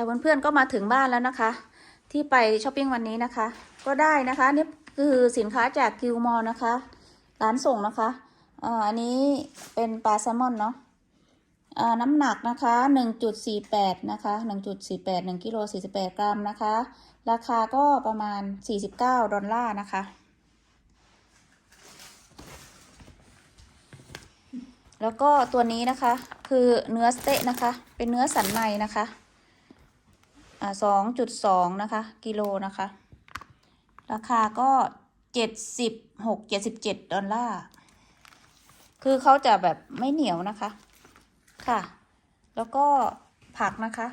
ค่ะเพื่อนๆก็มาถึงบ้านแล้วนะคะ ที่ไปช้อปปิ้งวันนี้นะคะ ก็ได้นะคะนี่คือสินค้าจากกิลมอลนะคะ ร้านส่งนะคะอันนี้เป็นปลาแซลมอนเนาะน้ำหนักนะคะ 1.48 นะคะ 1.48 1กิโล48 กรัมนะคะ ราคาก็ประมาณ 49 ดอลลาร์นะคะ แล้วก็ตัวนี้นะคะ คือเนื้อสเต๊ะนะคะ เป็นเนื้อสันในนะคะ สองจุดสองนะคะ กิโลนะคะ ราคาก็เจ็ดสิบหกเจ็ดสิบเจ็ดดอลลาร์ คือเขาจะแบบไม่เหนียวนะคะ ค่ะ แล้วก็ผักนะคะ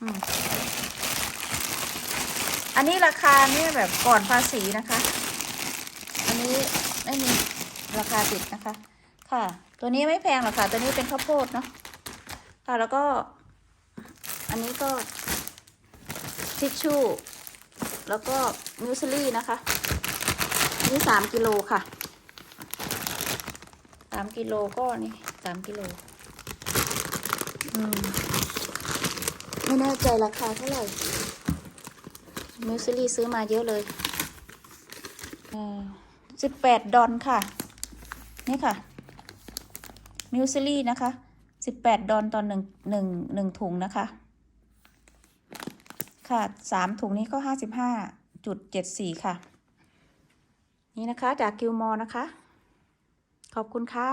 อืม อันนี้ราคาเนี่ยแบบก่อนภาษีนะคะ อันนี้ไม่มีราคาติดนะคะ ค่ะ ตัวนี้ไม่แพงหรอกค่ะ ตัวนี้เป็นข้าวโพดเนาะ ค่ะ แล้วก็ อันนี้ก็ ทิชชู่ แล้วก็มิวซิลี่นะคะนนี้สามกิโลค่ะสามกิโลก็นี่สามกิโลไม่แน่ใจราคาเท่าไหร่มิวซิลี่ซื้อมาเยอะเลยสิบแปดดอลค่ะ นี่ค่ะมิวซิลี่นะคะสิบแปดดอลตอนหนึ่งหนึ่งหนึ่งถุงนะคะ ค่ะสามถุงนี้ก็ห้าสิบห้าจุดเจ็ดสี่ค่ะ นี่นะคะจากกิลมอนะคะ ขอบคุณค่ะ